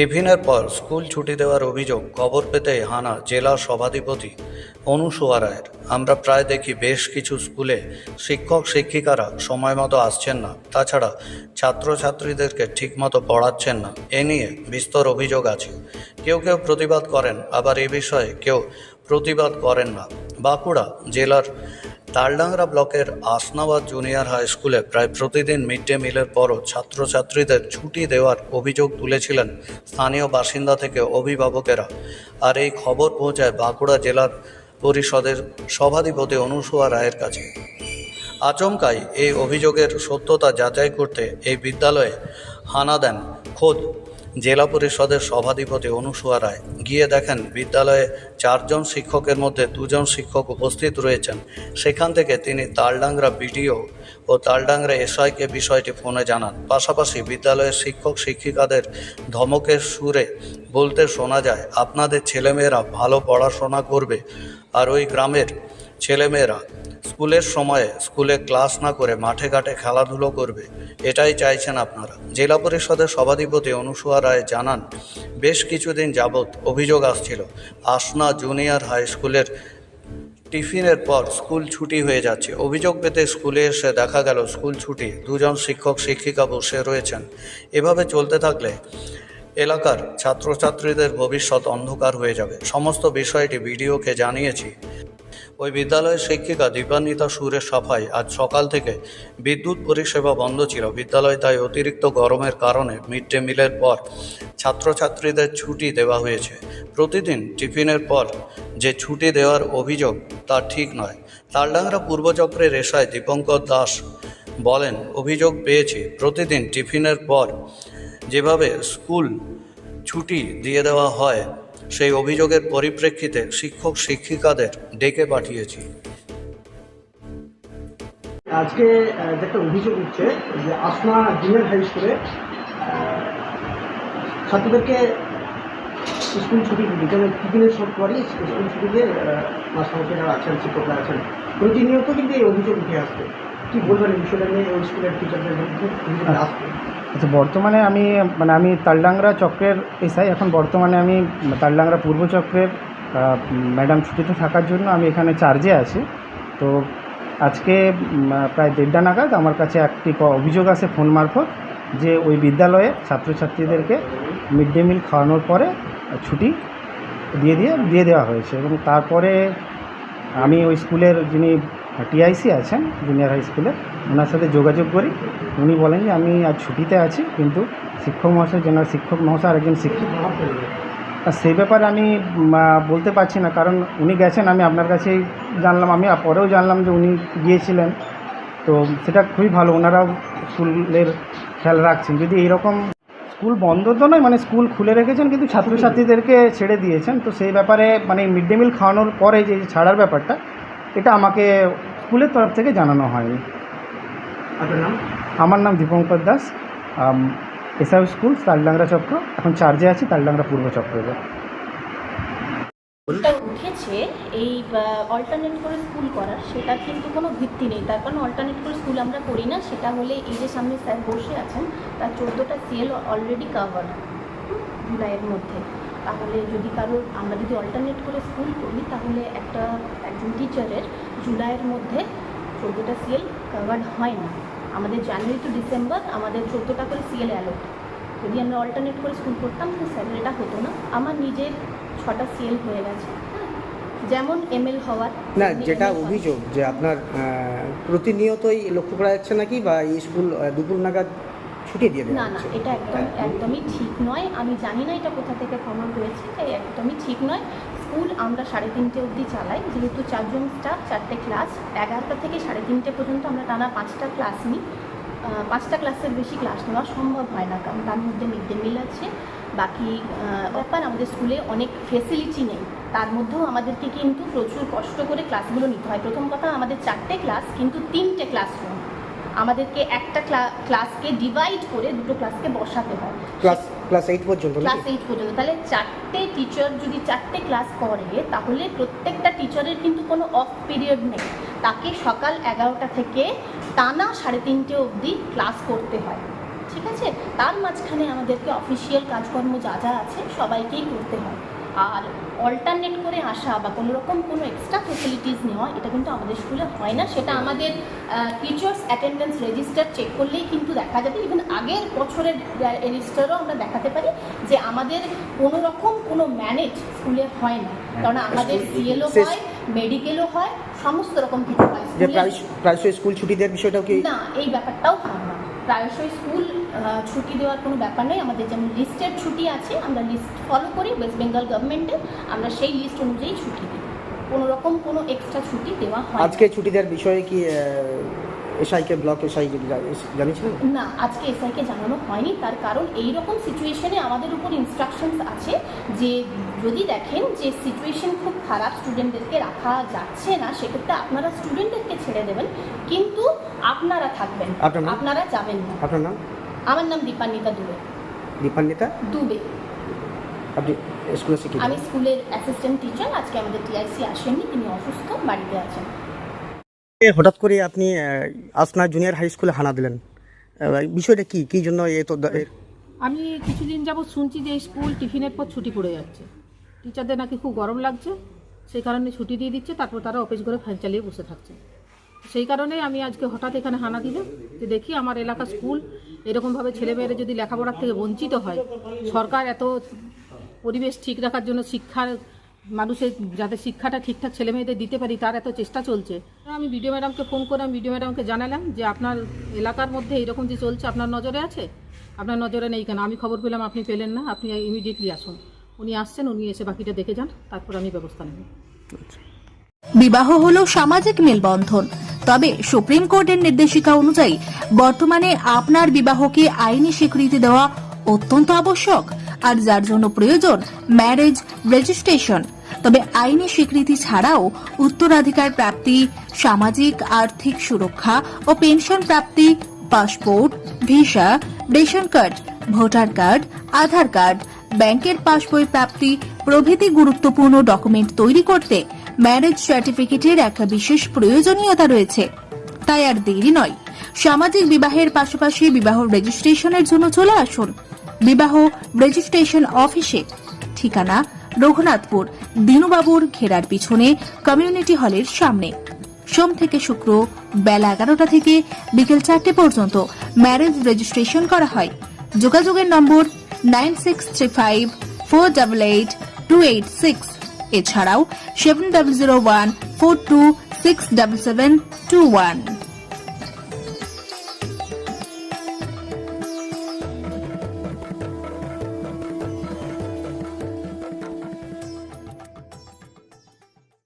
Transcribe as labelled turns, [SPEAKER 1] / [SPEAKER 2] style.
[SPEAKER 1] টিফিনের পর স্কুল ছুটি দেওয়ার অভিযোগ খবর পেতে হানা জেলা সভাধিপতি অনুসোয়া রায়ের। আমরা প্রায় দেখি বেশ কিছু স্কুলে শিক্ষক, শিক্ষিকারা সময় মতো আসছেন না। তাছাড়া ছাত্রছাত্রীদেরকে ঠিকমতো পড়াচ্ছেন না। এ নিয়ে বিস্তর অভিযোগ আছে। কেউ কেউ প্রতিবাদ করেন, আবার এ বিষয়ে কেউ প্রতিবাদ করেন না। বাঁকুড়া জেলার তালডাংরা ব্লকের আসনাবাদ জুনিয়র হাই স্কুলে প্রায় প্রতিদিন মিড ডে মিলের পরও ছাত্রছাত্রীদের ছুটি দেওয়ার অভিযোগ তুলেছিলেন স্থানীয় বাসিন্দা থেকে অভিভাবকেরা। আর এই খবর পৌঁছায় বাঁকুড়া জেলার পরিষদের সভাধিপতি অনুসুয়া রায়ের কাছে। আচমকাই এই অভিযোগের সত্যতা যাচাই করতে এই বিদ্যালয়ে হানা দেন খোদ জেলা পরিষদের সভাধিপতি অনুসুয়া রায় গিয়ে দেখেন বিদ্যালয়ে চারজন শিক্ষকের মধ্যে দুজন শিক্ষক উপস্থিত রয়েছেন। সেখান থেকে তিনি তালডাংরা বিডিও ও তালডাংরা এসআইকে বিষয়টি ফোনে জানান। পাশাপাশি বিদ্যালয়ের শিক্ষক শিক্ষিকাদের ধমকের সুরে বলতে শোনা যায়, আপনাদের ছেলেমেয়েরা ভালো পড়াশোনা করবে আর ওই গ্রামের ছেলেমেয়েরা স্কুলের সময়ে স্কুলে ক্লাস না করে মাঠে ঘাটে খেলাধুলো করবে, এটাই চাইছেন আপনারা। জেলা পরিষদের সভাধিপতি অনুসুয়া রায় জানান, বেশ কিছুদিন যাবৎ অভিযোগ আসছিল, আসনা জুনিয়র হাই স্কুলের টিফিনের পর স্কুল ছুটি হয়ে যাচ্ছে। অভিযোগ পেতে স্কুলে এসে দেখা গেল, স্কুল ছুটি, দুজন শিক্ষক, শিক্ষিকা বসে রয়েছেন। এভাবে চলতে থাকলে এলাকার ছাত্রছাত্রীদের ভবিষ্যৎ অন্ধকার হয়ে যাবে। সমস্ত বিষয়টি বিডিওকে জানিয়েছি। ওই বিদ্যালয়ের শিক্ষিকা দীপান্বিতা সুরের সাফাই আজ সকাল থেকে বিদ্যুৎ পরিষেবা বন্ধ ছিল। বিদ্যালয় তাই অতিরিক্ত গরমের কারণে মিড ডে মিলের পর ছাত্রছাত্রীদের ছুটি দেওয়া হয়েছে। প্রতিদিন টিফিনের পর যে ছুটি দেওয়ার অভিযোগ তা ঠিক নয়। তালডাংরা পূর্বচক্রের রেশায় দীপঙ্কর দাস বলেন, অভিযোগ পেয়েছি। প্রতিদিন টিফিনের পর যেভাবে স্কুল ছুটি দিয়ে দেওয়া হয় সেই অভিযোগের পরিপ্রেক্ষিতে শিক্ষক শিক্ষিকাদের ডেকে পাঠিয়েছি।
[SPEAKER 2] আজকে একটা অভিযোগ উঠছে যে আসনা জুনিয়র হাই স্কুলে ছাত্রদেরকে স্কুল ছুটি দিতে মানে টিফিনের সব পরই স্কুল ছুটি দিয়ে মাস্টারমশাই যারা আছেন, শিক্ষকরা আছেন, প্রতিনিয়ত কিন্তু এই অভিযোগ উঠে আসছে। কি বলবেন এই বিষয়টা নিয়ে? ওই স্কুলের টিচারদের অভিযোগ আসছে।
[SPEAKER 3] আচ্ছা বর্তমানে আমি মানে আমি তালডাংরা চক্রের এসআই। এখন বর্তমানে আমি তালডাংরা পূর্ব চক্রের ম্যাডাম ছুটিতে থাকার জন্য আমি এখানে চার্জে আছি। তো আজকে প্রায় দেড়টা নাগাদ আমার কাছে একটি অভিযোগ আসে ফোন মারফত যে ওই বিদ্যালয়ে ছাত্রছাত্রীদেরকে মিড ডে মিল খাওয়ানোর পরে ছুটি দিয়ে দিয়ে দিয়ে দেওয়া হয়েছে এবং তারপরে আমি ওই স্কুলের যিনি টিআইসি আছেন, জুনিয়র হাই স্কুলে ওনার সাথে যোগাযোগ করি। উনি বলেন যে, আমি আজ ছুটিতে আছি, কিন্তু শিক্ষক মহাশয় জেনারেল শিক্ষক মহাশয় আর একজন শিক্ষক। আর সেই ব্যাপারে আমি বলতে পারছি না, কারণ উনি গেছেন, আমি আপনার কাছেই জানলাম। আমি পরেও জানলাম যে উনি গিয়েছিলেন। তো সেটা খুবই ভালো, ওনারাও স্কুলের খেয়াল রাখছেন। যদি এইরকম স্কুল বন্ধ তো নয় মানে স্কুল খুলে রেখেছেন, কিন্তু ছাত্রছাত্রীদেরকে ছেড়ে দিয়েছেন, তো সেই ব্যাপারে মানে মিড ডে মিল খাওয়ানোর পরে যে ছাড়ার ব্যাপারটা, এটা আমাকে স্কুলের তরফ থেকে জানানো হয়নি।
[SPEAKER 2] আপনার নাম?
[SPEAKER 3] আমার নাম দীপঙ্কর দাস। এসআই স্কুল তালডাংরা চক্র। এখন চার্জে আছি তালডাংরা পূর্ব চক্রে
[SPEAKER 4] উঠেছে এই অল্টারনেট করে স্কুল করার সেটা কিন্তু কোনো ভিত্তি নেই। তার কারণ অল্টারনেট করে স্কুল আমরা করি না। সেটা হলে এই যে সামনে স্যার বসে আছেন তার চোদ্দোটা সিএল অলরেডি কাভার জুলাইয়ের মধ্যে। তাহলে যদি কারোর আমরা যদি অল্টারনেট করে স্কুল করি তাহলে একটা একজন টিচারের জুলাইয়ের মধ্যে চোদ্দোটা সিএল কাভার হয় না। আমাদের জানুয়ারি টু ডিসেম্বর আমাদের চোদ্দোটা করে সিএল অ্যালোট যদি আমরা অল্টারনেট করে স্কুল করতাম তাহলে স্যালারিটা হতো না। আমার নিজের ছটা সিএল হয়ে গেছে হ্যাঁ? যেমন এমএল হওয়ার
[SPEAKER 5] না যেটা অভিযোগ যে আপনার প্রতিনিয়তই লক্ষ্য করা যাচ্ছে নাকি বা এই স্কুল দুপুর নাগাদ ছুটি দিয়ে
[SPEAKER 4] না না এটা একদম একদমই ঠিক নয়। আমি জানি না এটা কোথা থেকে খবর হয়েছে যে একদমই ঠিক নয়। স্কুল আমরা সাড়ে তিনটে অবধি চালাই। যেহেতু চারজন স্টাফ চারটে ক্লাস এগারোটা থেকে সাড়ে তিনটে পর্যন্ত আমরা টানা পাঁচটা ক্লাস নিই পাঁচটা ক্লাসের বেশি ক্লাস নেওয়া সম্ভব হয় না, কারণ তার মধ্যে মিড ডে মিল আছে। বাকি ব্যাপার আমাদের স্কুলে অনেক ফেসিলিটি নেই। তার মধ্যেও আমাদেরকে কিন্তু প্রচুর কষ্ট করে ক্লাসগুলো নিতে হয়। প্রথম কথা, আমাদের চারটে ক্লাস কিন্তু তিনটে ক্লাসরুম আমাদেরকে একটা ক্লাসকে ডিভাইড করে দুটো ক্লাসকে বসাতে হয়।
[SPEAKER 5] ক্লাস এইট পর্যন্ত
[SPEAKER 4] ক্লাস
[SPEAKER 5] নাকি
[SPEAKER 4] এইট পর্যন্ত। তাহলে চারটে টিচার যদি চারটে ক্লাস করে, তাহলে প্রত্যেকটা টিচারের কিন্তু কোনো অফ পিরিয়ড নেই। তাকে সকাল এগারোটা থেকে টানা সাড়ে তিনটে অবধি ক্লাস করতে হয়। ঠিক আছে? তার মাঝখানে আমাদেরকে অফিসিয়াল কাজকর্ম যা যা আছে সবাইকেই করতে হয়। আর অল্টারনেট করে আসা বা কোনো রকম কোনো এক্সট্রা ফেসিলিটিস নেওয়া এটা কিন্তু আমাদের স্কুলে হয় না। সেটা আমাদের টিচার্স অ্যাটেন্ডেন্স রেজিস্টার চেক করলেই কিন্তু দেখা যাবে। ইভেন আগের বছরের রেজিস্টারও আমরা দেখাতে পারি যে আমাদের কোনো রকম কোনো ম্যানেজ স্কুলে হয় না। কারণ আমাদের সিএলও হয় মেডিকেলও হয় সমস্ত রকম কিছু হয়।
[SPEAKER 5] প্রায় স্কুল ছুটি দেওয়ার বিষয়টাও কি
[SPEAKER 4] না এই ব্যাপারটাও হয় না। প্রায়শই স্কুল ছুটি দেওয়ার কোনো ব্যাপার নেই। আমাদের যেমন লিস্টের ছুটি আছে আমরা লিস্ট ফলো করি ওয়েস্ট বেঙ্গল গভর্নমেন্টের আমরা সেই লিস্ট অনুযায়ী ছুটি দিই। কোনো রকম কোনো এক্সট্রা ছুটি দেওয়া হয়
[SPEAKER 5] আজকে ছুটি দেওয়ার বিষয়ে কি এসআইকে ব্লক এসআই জানিয়েছিলেন?
[SPEAKER 4] না আজকে এসআইকে জানানো হয়নি। তার কারণ এই রকম সিচুয়েশনে আমাদের উপর ইনস্ট্রাকশনস আছে যে যদি দেখেন যে সিচুয়েশন খুব খারাপ স্টুডেন্টদেরকে রাখা যাচ্ছে না সেক্ষেত্রে আপনারা স্টুডেন্টদেরকে ছেড়ে দেবেন কিন্তু আপনারা থাকবেন
[SPEAKER 5] আপনার
[SPEAKER 4] আপনারা যাবেন না।
[SPEAKER 5] আপনার নাম?
[SPEAKER 4] আমার নাম দীপান্বিতা দুবে।
[SPEAKER 5] দীপান্বিতা?
[SPEAKER 4] দুবে।
[SPEAKER 5] আপনি শিক্ষিকা?
[SPEAKER 4] আমি স্কুলের অ্যাসিস্ট্যান্ট টিচার আজকে আমাদের টিআইসি আসেননি তিনি অসুস্থ বাড়িতে আছেন।
[SPEAKER 5] হঠাৎ করে আপনি আসনা জুনিয়র হাই স্কুলে হানা দিলেন। বিষয়টা কি? কি জন্য এ তো এ-
[SPEAKER 6] আমি কিছুদিন যাবৎ শুনছি যে এই স্কুল টিফিনের পর ছুটি পড়ে যাচ্ছে। টিচারদের নাকি খুব গরম লাগছে। সেই কারণে ছুটি দিয়ে দিচ্ছে, তারপর তারা অফিস করে ফ্যান চালিয়ে বসে থাকছে। সেই কারণে আমি আজকে হঠাৎ এখানে হানা দিলাম যে দেখি আমার এলাকা স্কুল এরকমভাবে ছেলেমেয়েরা যদি লেখাপড়ার থেকে বঞ্চিত হয়, সরকার এত পরিবেশ ঠিক রাখার জন্য শিক্ষার মানুষের যাতে শিক্ষাটা ঠিকঠাক ছেলে মেয়েদের দিতে পারি, তার এত চেষ্টা চলছে। আমি বিডিও ম্যাডামকে ফোন করে আমি বিডিও ম্যাডামকে জানালাম যে আপনার এলাকার মধ্যে এরকম যে চলছে, আপনার নজরে আছে? আপনার নজরে নেই কেন? আমি খবর পেলাম, আপনি পেলেন না, আপনি ইমিডিয়েটলি আসুন। উনি আসছেন, উনি এসে বাকিটা দেখে যান, তারপর আমি ব্যবস্থা নেব।
[SPEAKER 7] বিবাহ হলো সামাজিক মেলবন্ধন। তবে সুপ্রিম কোর্টের নির্দেশিকা অনুযায়ী বর্তমানে আপনার বিবাহকে আইনি স্বীকৃতি দেওয়া অত্যন্ত আবশ্যক, আর যার জন্য প্রয়োজন ম্যারেজ রেজিস্ট্রেশন তবে আইনি স্বীকৃতি ছাড়াও উত্তরাধিকার প্রাপ্তি, সামাজিক আর্থিক সুরক্ষা ও পেনশন প্রাপ্তি, passport, visa, ration card, voter card, Aadhaar card ব্যাংকের পাসবই প্রাপ্তি, প্রভৃতি গুরুত্বপূর্ণ ডকুমেন্ট তৈরি করতে ম্যারেজ সার্টিফিকেটের একটা বিশেষ প্রয়োজনীয়তা রয়েছে। তাই আর দেরি নয়। সামাজিক বিবাহের পাশাপাশি বিবাহ রেজিস্ট্রেশনের জন্য চলে আসুন। বিবাহ রেজিস্ট্রেশন অফিসে। ঠিকানা রঘুনাথপুর, দিনুবাবুর ঘেরার পিছনে কমিউনিটি হলের সামনে। সোম থেকে শুক্র বেলা এগারোটা থেকে বিকেল চারটে পর্যন্ত ম্যারেজ রেজিস্ট্রেশন করা হয়। যোগাযোগের number nine six three five four double eight two eight six. এছাড়াও seven double zero one four two six double seven two one.